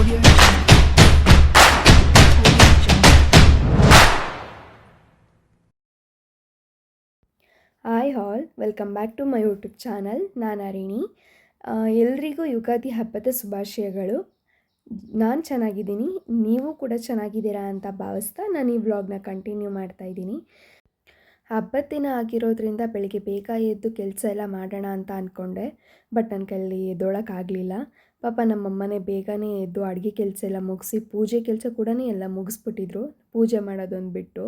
Hi all welcome back to my YouTube channel ನಾನು ಅರಿಣಿ ಎಲ್ರಿಗೂ ಯುಗಾದಿ ಹಬ್ಬದ ಶುಭಾಶಯಗಳು. ನಾನು ಚೆನ್ನಾಗಿದ್ದೀನಿ, ನೀವು ಕೂಡ ಚೆನ್ನಾಗಿದ್ದೀರಾ ಅಂತ ಭಾವಿಸ್ತಾ ನಾನು ಈ ವ್ಲಾಗ್ನ ಕಂಟಿನ್ಯೂ ಮಾಡ್ತಾ ಇದ್ದೀನಿ. ಹಬ್ಬದ ದಿನ ಆಗಿರೋದ್ರಿಂದ ಬೆಳಿಗ್ಗೆ ಬೇಗ ಎದ್ದು ಕೆಲಸ ಎಲ್ಲ ಮಾಡೋಣ ಅಂತ ಅಂದ್ಕೊಂಡೆ ಬಟ್ ನನ್ನ ಕೈಲಿ ಎದ್ದೊಳಕ್ಕಾಗಲಿಲ್ಲ. ಪಾಪ ನಮ್ಮಮ್ಮನೇ ಬೇಗನೆ ಎದ್ದು ಅಡುಗೆ ಕೆಲಸ ಎಲ್ಲ ಮುಗಿಸಿ ಪೂಜೆ ಕೆಲಸ ಕೂಡ ಎಲ್ಲ ಮುಗಿಸ್ಬಿಟ್ಟಿದ್ರು. ಪೂಜೆ ಮಾಡೋದೊಂದು ಬಿಟ್ಟು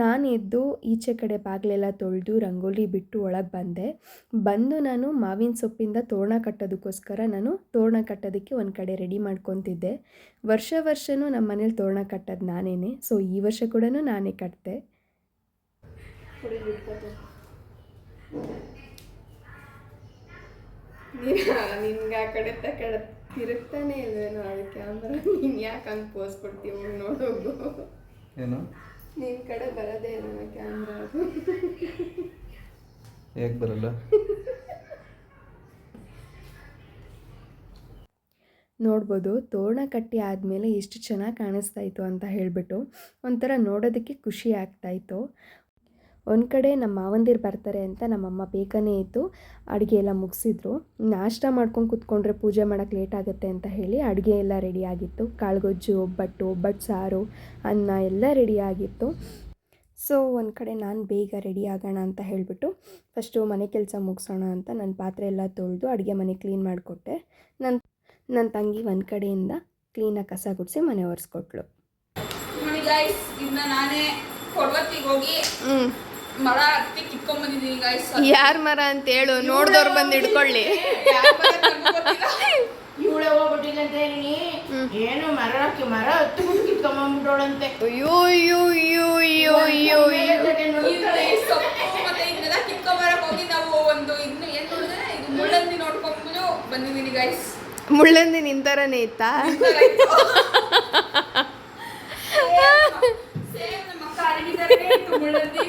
ನಾನು ಎದ್ದು ಈಚೆ ಕಡೆ ಬಾಗಿಲೆಲ್ಲ ತೊಳೆದು ರಂಗೋಲಿ ಬಿಟ್ಟು ಒಳಗೆ ಬಂದೆ. ಬಂದು ನಾನು ಮಾವಿನ ಸೊಪ್ಪಿಂದ ತೋರಣ ಕಟ್ಟೋದಕ್ಕೋಸ್ಕರ ನಾನು ತೋರಣ ಕಟ್ಟೋದಕ್ಕೆ ಒಂದು ಕಡೆ ರೆಡಿ ಮಾಡ್ಕೊತಿದ್ದೆ. ವರ್ಷ ವರ್ಷವೂ ನಮ್ಮ ಮನೇಲಿ ತೋರಣ ಕಟ್ಟೋದು ನಾನೇ ಸೊ ಈ ವರ್ಷ ಕೂಡ ನಾನೇ ಕಟ್ಟಿದೆ ನಿನ್ಗೆ ಆ ಕಡೆ ಕಡೆ ತಿರುಗ್ತಾನೆ ಇಲ್ವೇನೋ ಅದು ಕ್ಯಾಮ್ರಾ ನೀನು ಯಾಕೆ ಹಂಗೆ ಪೋಸ್ ಕೊಡ್ತೀವಿ ನೋಡೋದು ಏನು? ನಿನ್ನ ಕಡೆ ಬರೋದೇ ಇಲ್ಲ ಕ್ಯಾಮ್ರಾ ಅದು. ಯಾಕೆ ಬರಲ್ಲ? ನೋಡ್ಬೋದು ತೋರಣ ಕಟ್ಟಿ ಆದಮೇಲೆ ಎಷ್ಟು ಚೆನ್ನಾಗಿ ಕಾಣಿಸ್ತಾ ಇತ್ತು ಅಂತ ಹೇಳಿಬಿಟ್ಟು ಒಂಥರ ನೋಡೋದಕ್ಕೆ ಖುಷಿ ಆಗ್ತಾಯಿತ್ತು ಒಂದು ಕಡೆ ನಮ್ಮ ಮಾವಂದಿರು ಬರ್ತಾರೆ ಅಂತ ನಮ್ಮಮ್ಮ ಬೇಗನೆ ಇದ್ದು ಅಡುಗೆ ಎಲ್ಲ ಮುಗಿಸಿದ್ರು. ನಾಷ್ಟ ಮಾಡ್ಕೊಂಡು ಕೂತ್ಕೊಂಡ್ರೆ ಪೂಜೆ ಮಾಡೋಕ್ಕೆ ಲೇಟ್ ಆಗುತ್ತೆ ಅಂತ ಹೇಳಿ ಅಡುಗೆ ಎಲ್ಲ ರೆಡಿ ಆಗಿತ್ತು. ಕಾಳುಗೊಜ್ಜು ಒಬ್ಬಟ್ಟು ಒಬ್ಬಟ್ಟು ಸಾರು ಅನ್ನ ಎಲ್ಲ ರೆಡಿ ಆಗಿತ್ತು. ಸೊ ಒಂದು ಕಡೆ ನಾನು ಬೇಗ ರೆಡಿ ಆಗೋಣ ಅಂತ ಹೇಳಿಬಿಟ್ಟು ಫಸ್ಟು ಮನೆ ಕೆಲಸ ಮುಗಿಸೋಣ ಅಂತ ನನ್ನ ಪಾತ್ರೆ ಎಲ್ಲ ತೊಳೆದು ಅಡುಗೆ ಮನೆ ಕ್ಲೀನ್ ಮಾಡಿಕೊಟ್ಟೆ. ನನ್ನ ನನ್ನ ತಂಗಿ ಒಂದು ಕಡೆಯಿಂದ ಕ್ಲೀನಾಗಿ ಕಸ ಗುಡಿಸಿ ಮನೆ ಒರೆಸ್ಕೊಟ್ಳು. ನಾನೇ ಹೋಗಿ ಮರ ಹತ್ತಿ ಕಿತ್ಕೊಂಡ್ ಬಂದಿದ್ದೀನಿ ಗೈಸ್ ಯಾರ ಮರ ಅಂತ ಹೇಳು ನೋಡ್ದವ್ರು ಬಂದು ಹಿಡ್ಕೊಳ್ಳಿ ಇವಳೆ ಹೋಗ್ಬಿಟ್ಟಿಲ್ಲ ಅಂತ ಹೇಳಿ ಏನು ಮರ ಹಾಕಿ ಮರ ಹತ್ತು ಬಿಟ್ಟು ಕಿತ್ಕೊಂಬಂದ್ಬಿಟ್ಟೋಳಂತೆ ಅಯ್ಯೋ ಅಯ್ಯೋ ಅಯ್ಯೋ ಅಯ್ಯೋ ಅಯ್ಯೋ. ಅಯ್ಯೋ ಸೊಪ್ಪು ಮತ್ತೆ ಇದನ್ನೆಲ್ಲ ಕಿತ್ಕೊಂಡ್ ಬರಕ್ ಹೋಗಿ ನಾವು ಒಂದು ಇನ್ನು ಏನ್ ನೋಡಿದ್ರೆ ಇದು ಮುಳ್ಳಂದಿ ನೋಡ್ಕೊಂಡು ಬಂದಿದ್ದೀನಿ ಗೈಸ್ ಮುಳ್ಳಂದಿ ನಿಂತರನೇ ಇತ್ತಾ? ಸೇಮ್ ನಮ್ಮ ಅಕ್ಕ ಅಡಗಿದ್ದಾರೆ ಮುಳ್ಳಂದಿ.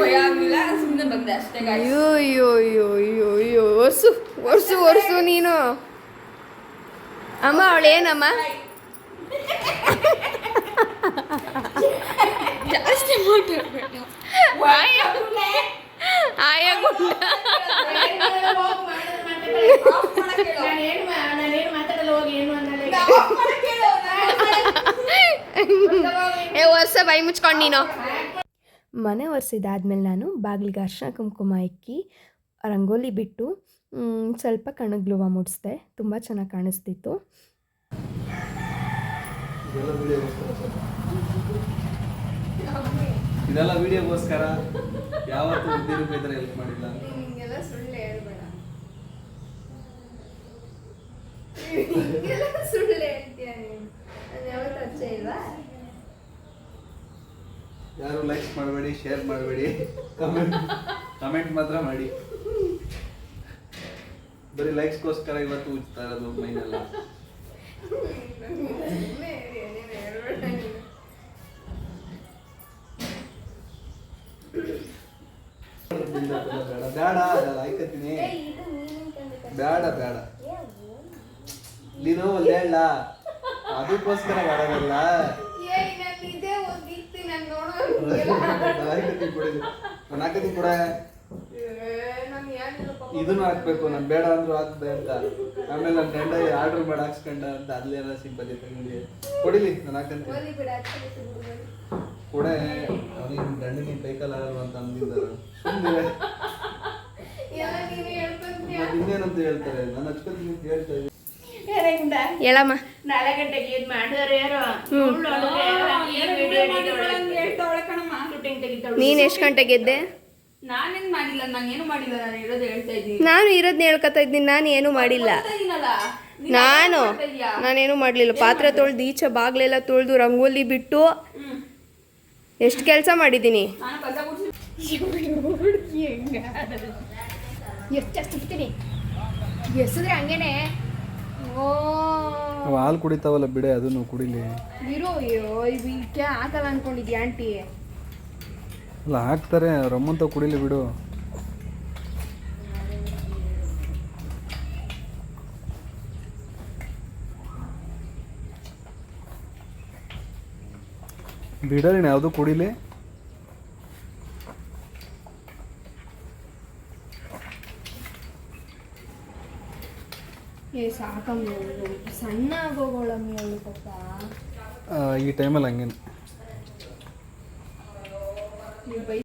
ಭಯ ಆಗ್ಲಿಲ್ಲ ಸುಮ್ಮನೆ ಬಂದೆ ಅಷ್ಟೇ ಅಯ್ಯೋ ಅಯ್ಯೋ ಅಯ್ಯೋ ಅಯ್ಯೋ ಅಯ್ಯೋ ಒರ್ಸು ಒರ್ಸು ಒರ್ಸು ನೀನು. ಅಮ್ಮ ಅವಳೇನಮ್ಮ ಜಾಸ್ತಿ ಮಾತಾಡ್ಬೇಡ. ಆಯ ಗುಂಡ. ಏ ವರ್ಷ ಬೈ ಮುಚ್ಕೊಂಡು ನೀನು. ಮನೆ ಒರೆಸಿದಾದ್ಮೇಲೆ ನಾನು ಬಾಗಿಲಿಗೆ ಅರ್ಶಿನ ಕುಂಕುಮ ಇಕ್ಕಿ ರಂಗೋಲಿ ಬಿಟ್ಟು ಸ್ವಲ್ಪ ಕಣಗ್ಲುವ ಮುಡಿಸ್ದೆ. ತುಂಬ ಚೆನ್ನಾಗಿ ಕಾಣಿಸ್ತಿತ್ತು. ಇದೆಲ್ಲ ವಿಡಿಯೋಗೋಸ್ಕರ ಯಾವತ್ತೂ ಉದ್ದಿನ ಇದ್ರೆ ಹೆಲ್ಪ್ ಮಾಡಿಲ್ಲ. ನಿಮಗೆಲ್ಲ ಸುಳ್ಳು ಹೇಳ್ಬೇಡ ಸುಳ್ಳು ಹೇಳ್ತೀಯ ನೀನು ನಾನು ಯಾವತ್ತು ಅಚ್ಚೆ ಇಲ್ವಾ ಯಾರು ಲೈಕ್ಸ್ ಮಾಡಬೇಡಿ ಶೇರ್ ಮಾಡಬೇಡಿ. ಕಮೆಂಟ್ ಕಮೆಂಟ್ ಮಾತ್ರ ಮಾಡಿ. ಬರೀ ಲೈಕ್ಸ್ಗೋಸ್ಕರ ಇವತ್ತು ಉಜ್ತಾ ಇರೋದು ಮೈನೆಲ್ಲ ಬೇಡ ಬೇಡ ಬೇಡ ನೀನು ಒಂದು ಅದಕ್ಕೋಸ್ಕರ ಮಾಡೋದಲ್ಲ ಆಯ್ಕತ್ತೀನಿ ಕೂಡ. ಇದನ್ನು ಹಾಕ್ಬೇಕು ನಾನು ಬೇಡ ಅಂದ್ರು ಹಾಕ್ದೆ ಅಂತ ಆಮೇಲೆ ನನ್ನ ಗಂಡ ಆರ್ಡರ್ ಮಾಡಿ ಹಾಕ್ಸ್ಕೊಂಡ ಅಂತ ಅಲ್ಲೆಲ್ಲ ಸಿಂಪತಿ ನಿಮಗೆ ಕೊಡಿಲಿ ನಾನು ಹಾಕಂತೀನಿ. ಕೂಡ ಅವನಿಗೆ ಗಂಡನಿಗೆ ಕೈಕಾಲ ಆಗಲ್ವ ಅಂತ ಅಂದಿದ್ದಾರೆ ಇನ್ನೇನಂತ ಹೇಳ್ತಾರೆ? ನಾನು ಹಚ್ಕೊತೀನಿ ಅಂತ ಹೇಳ್ತಾ ಇದ್ದೀನಿ. ಹೇಳಮ್ಮ. ಗಂಟೆಗೆ ಇದು ಯಾರು. ನೀನು ಎಷ್ಟು ಗಂಟೆಗೆ ಎದ್ದೆ? ನಾನೇನ್ ಮಾಡಿಲ್ಲ ನಾನು ಏನು ಮಾಡಿಲ್ಲ ನಾನು ಹೇಳೋದು ಹೇಳ್ತಾ ಇದ್ದೀನಿ. ನಾನು ಇರೋದನ್ನ ಹೇಳ್ಕೊತಾ ಇದ್ದೀನಿ ನಾನು ಏನು ಮಾಡಿಲ್ಲ. ನಾನು ನಾನೇನು ಮಾಡಲಿಲ್ಲ. ಪಾತ್ರೆ ತೊಳ್ದು ಈಚೆ ಬಾಗ್ಲೆಲ್ಲ ತೊಳೆದು ರಂಗೋಲಿ ಬಿಟ್ಟು ಎಷ್ಟು ಕೆಲಸ ಮಾಡಿದ್ದೀನಿ? ಎಷ್ಟು ಹಂಗೇನೆ. ಅವು ಹಾಲು ಕುಡಿತಾವಲ್ಲ ಬಿಡೆ ಅದನ್ನು ಕುಡಿಲಿ. ಅಯ್ಯೋ ಇದಕ್ಕೆ ಹಾಕಲ್ಲ ಅನ್ಕೊಂಡಿದ್ಯಾ ಆಂಟಿ? ಅಲ್ಲ ಹಾಕ್ತಾರೆ ರಮ್ಮಂತ ಕುಡಿಲಿ ಬಿಡು. ಬಿಡಲಿ ಯಾವುದು ಕುಡಿಲಿ? ಏ ಸಾಕಮ್ಮಿ ಅವಳು ಸಣ್ಣ ಆಗೋಗಳಮ್ಮಿ ಅವಳು ಪಾಪ ಆ, ಈ ಟೈಮಲ್ಲಿ ಹಂಗೇನೆ. ನೀವ್ ಬೈ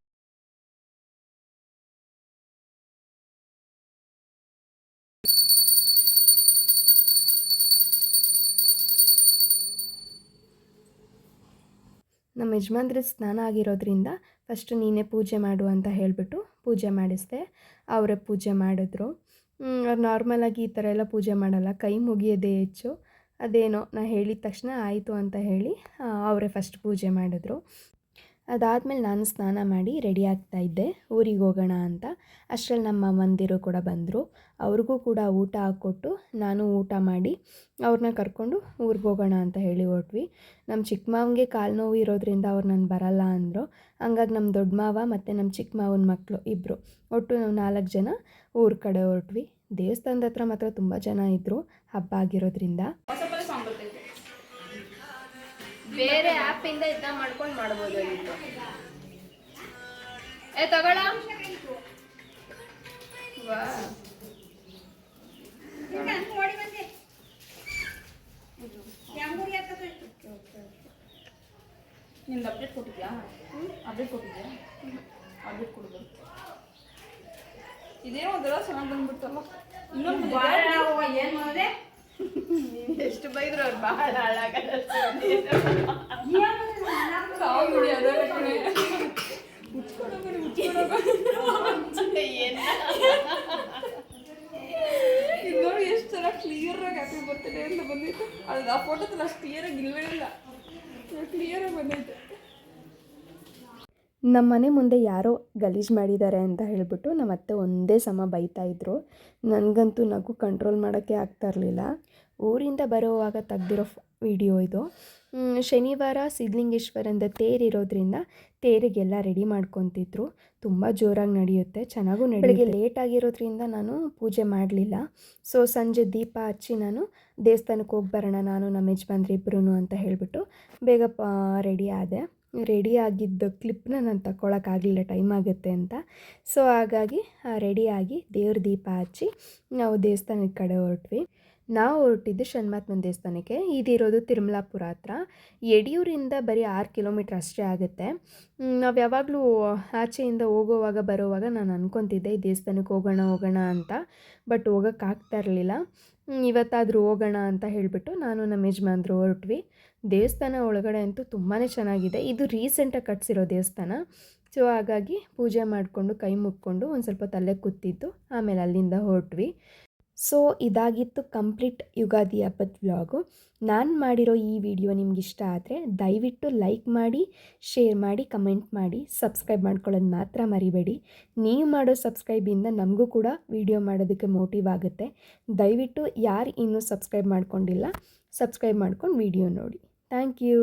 ನಮ್ಮ ಯಜಮಾನ್ರ ಸ್ನಾನ ಆಗಿರೋದ್ರಿಂದ ಫಸ್ಟ್ ನೀನೇ ಪೂಜೆ ಮಾಡು ಅಂತ ಹೇಳಿಬಿಟ್ಟು ಪೂಜೆ ಮಾಡಿಸ್ದೆ. ಅವರೇ ಪೂಜೆ ಮಾಡಿದ್ರು. ನಾರ್ಮಲಾಗಿ ಈ ಥರ ಎಲ್ಲ ಪೂಜೆ ಮಾಡಲ್ಲ. ಕೈ ಮುಗಿಯೋದೇ ಹೆಚ್ಚು. ಅದೇನೋ, ನಾ ಹೇಳಿದ ತಕ್ಷಣ ಆಯಿತು ಅಂತ ಹೇಳಿ ಅವರೇ ಫಸ್ಟ್ ಪೂಜೆ ಮಾಡಿದ್ರು. ಅದಾದಮೇಲೆ ನಾನು ಸ್ನಾನ ಮಾಡಿ ರೆಡಿ ಆಗ್ತಾ ಇದ್ದೆ. ಊರಿಗೆ ಹೋಗೋಣ ಅಂತ. ಅಷ್ಟರಲ್ಲಿ ನಮ್ಮ ಮಂದಿರು ಕೂಡ ಬಂದರು. ಅವ್ರಿಗೂ ಕೂಡ ಊಟ ಹಾಕ್ಕೊಟ್ಟು ನಾನು ಊಟ ಮಾಡಿ ಅವ್ರನ್ನ ಕರ್ಕೊಂಡು ಊರಿಗೆ ಹೋಗೋಣ ಅಂತ ಹೇಳಿ ಹೊರಟ್ವಿ. ನಮ್ಮ ಚಿಕ್ಕ ಮಾವನಿಗೆ ಕಾಲು ನೋವು ಇರೋದ್ರಿಂದ ಅವ್ರು ನಾನು ಬರಲ್ಲ ಅಂದರು. ಹಂಗಾಗಿ ನಮ್ಮ ದೊಡ್ಡ ಮಾವ ಮತ್ತು ನಮ್ಮ ಚಿಕ್ಕ ಮಾವನ ಮಕ್ಕಳು ಇಬ್ಬರು ಒಟ್ಟು ನಾವು ನಾಲ್ಕು ಜನ ಊರ ಕಡೆ ಹೊರಟ್ವಿ. ದೇವಸ್ಥಾನದ ಹತ್ರ ಮಾತ್ರ ತುಂಬ ಜನ ಇದ್ದರು ಹಬ್ಬ ಆಗಿರೋದ್ರಿಂದ. ಬೇರೆ ಆ್ಯಪಿಂದ ಇದ್ದ ಮಾಡ್ಕೊಂಡು ಮಾಡ್ಬೋದು ಏ ತಗೊಳ ನಿಮ್ದು ಅಪ್ಡೇಟ್ ಕೊಟ್ಟಿದ್ಯಾ? ಅಪ್ಡೇಟ್ ಕೊಟ್ಟಿದ್ಯಾ? ಅಪ್ಡೇಟ್ ಕೊಡ್ಬೇಕು ಇದೇ ಒಂಥರ ಚೆನ್ನಾಗಿ ಬಂದ್ಬಿಡ್ತಲ್ಲ. ಇನ್ನೊಂದು ಮಾಡಿದೆ ಎಷ್ಟು ಬೈದ್ರು ಅವ್ರು ಭಾಳ ಹಾಳಾಗಲ್ಲ ನೋಡಿ ಎಷ್ಟು ಚೆನ್ನಾಗಿ ಕ್ಲಿಯರ್ ಆಗಿ ಹ್ಯಾಪಿ ಬರ್ತಿದೆ ಅಂತ ಬಂದಿತ್ತು. ಅದು ಆ ಫೋಟೋದಲ್ಲಿ ಅಷ್ಟು ಕ್ಲಿಯರ್ ಆಗಿ ಇಲ್ವೇ ಇಲ್ಲ. ಕ್ಲಿಯರ್ ಆಗಿ ಬಂದೈತೆ ನಮ್ಮ ಮನೆ ಮುಂದೆ ಯಾರೋ ಗಲೀಜು ಮಾಡಿದ್ದಾರೆ ಅಂತ ಹೇಳಿಬಿಟ್ಟು ನಮ್ಮ ಅತ್ತೆ ಒಂದೇ ಸಮ ಬೈತಾ ಇದ್ರು. ನನಗಂತೂ ನಗು ಕಂಟ್ರೋಲ್ ಮಾಡೋಕ್ಕೆ ಆಗ್ತಾ ಇರಲಿಲ್ಲ. ಊರಿಂದ ಬರೋವಾಗ ತೆಗ್ದಿರೋ ವಿಡಿಯೋ ಇದು. ಶನಿವಾರ ಸಿದ್ಧಲಿಂಗೇಶ್ವರಂದ ತೇರಿರೋದ್ರಿಂದ ತೇರಿಗೆಲ್ಲ ರೆಡಿ ಮಾಡ್ಕೊತಿದ್ರು. ತುಂಬ ಜೋರಾಗಿ ನಡೆಯುತ್ತೆ, ಚೆನ್ನಾಗೂ ನಡೆಯುತ್ತೆ. ಲೇಟ್ ಆಗಿರೋದ್ರಿಂದ ನಾನು ಪೂಜೆ ಮಾಡಲಿಲ್ಲ. ಸೊ ಸಂಜೆ ದೀಪ ಹಚ್ಚಿ ನಾನು ದೇವಸ್ಥಾನಕ್ಕೆ ಹೋಗಿ ಬರೋಣ, ನಾನು ನಮ್ಮ ಯಜಮಾನ್ರಿ ಇಬ್ಬರೂ ಅಂತ ಹೇಳಿಬಿಟ್ಟು ಬೇಗ ರೆಡಿ ಆದೆ. ರೆಡಿ ಆಗಿದ್ದ ಕ್ಲಿಪ್ನ ನಾನು ತಗೊಳಕ್ಕಾಗಲಿಲ್ಲ ಟೈಮ್ ಆಗುತ್ತೆ ಅಂತ. ಸೊ ಹಾಗಾಗಿ ರೆಡಿಯಾಗಿ ದೇವ್ರ ದೀಪ ಹಚ್ಚಿ ನಾವು ದೇವಸ್ಥಾನದ ಕಡೆ ಹೊರಟ್ವಿ. ನಾವು ಹೊರಟಿದ್ದು ಷಣ್ಮಾತ್ಮನ ದೇವಸ್ಥಾನಕ್ಕೆ. ಇದಿರೋದು ತಿರುಮಲಾಪುರ ಹತ್ರ. ಯಡಿಯೂರಿಂದ ಬರೀ ಆರು ಕಿಲೋಮೀಟ್ರ್ ಅಷ್ಟೇ ಆಗುತ್ತೆ. ನಾವು ಯಾವಾಗಲೂ ಆಚೆಯಿಂದ ಹೋಗೋವಾಗ, ಬರೋವಾಗ ನಾನು ಅಂದ್ಕೊತಿದ್ದೆ ಈ ದೇವಸ್ಥಾನಕ್ಕೆ ಹೋಗೋಣ ಹೋಗೋಣ ಅಂತ. ಬಟ್ ಹೋಗೋಕ್ಕಾಗ್ತಾ ಇರಲಿಲ್ಲ. ಇವತ್ತಾದರೂ ಹೋಗೋಣ ಅಂತ ಹೇಳಿಬಿಟ್ಟು ನಾನು ನಮ್ಮ ಯಜಮಾನ್ರು ಹೊರಟ್ವಿ. ದೇವಸ್ಥಾನ ಒಳಗಡೆ ಅಂತೂ ತುಂಬಾ ಚೆನ್ನಾಗಿದೆ. ಇದು ರೀಸೆಂಟಾಗಿ ಕಟ್ಸಿರೋ ದೇವಸ್ಥಾನ. ಸೊ, ಹಾಗಾಗಿ ಪೂಜೆ ಮಾಡಿಕೊಂಡು ಕೈ ಮುಕ್ಕೊಂಡು ಒಂದು ಸ್ವಲ್ಪ ತಲೆ ಕೂತಿದ್ದು, ಆಮೇಲೆ ಅಲ್ಲಿಂದ ಹೊರಟ್ವಿ. ಸೊ, ಇದಾಗಿತ್ತು ಕಂಪ್ಲೀಟ್ ಯುಗಾದಿ ಹಬ್ಬದ ವ್ಲಾಗು. ನಾನು ಮಾಡಿರೋ ಈ ವಿಡಿಯೋ ನಿಮ್ಗೆ ಇಷ್ಟ ಆದರೆ ದಯವಿಟ್ಟು ಲೈಕ್ ಮಾಡಿ, ಶೇರ್ ಮಾಡಿ, ಕಮೆಂಟ್ ಮಾಡಿ, ಸಬ್ಸ್ಕ್ರೈಬ್ ಮಾಡ್ಕೊಳ್ಳೋದು ಮಾತ್ರ ಮರಿಬೇಡಿ. ನೀವು ಮಾಡೋ ಸಬ್ಸ್ಕ್ರೈಬಿಂದ ನಮಗೂ ಕೂಡ ವಿಡಿಯೋ ಮಾಡೋದಕ್ಕೆ ಮೋಟಿವ್ ಆಗುತ್ತೆ. ದಯವಿಟ್ಟು ಯಾರು ಇನ್ನೂ ಸಬ್ಸ್ಕ್ರೈಬ್ ಮಾಡ್ಕೊಂಡಿಲ್ಲ, ಸಬ್ಸ್ಕ್ರೈಬ್ ಮಾಡ್ಕೊಂಡು ವಿಡಿಯೋ ನೋಡಿ. Thank you.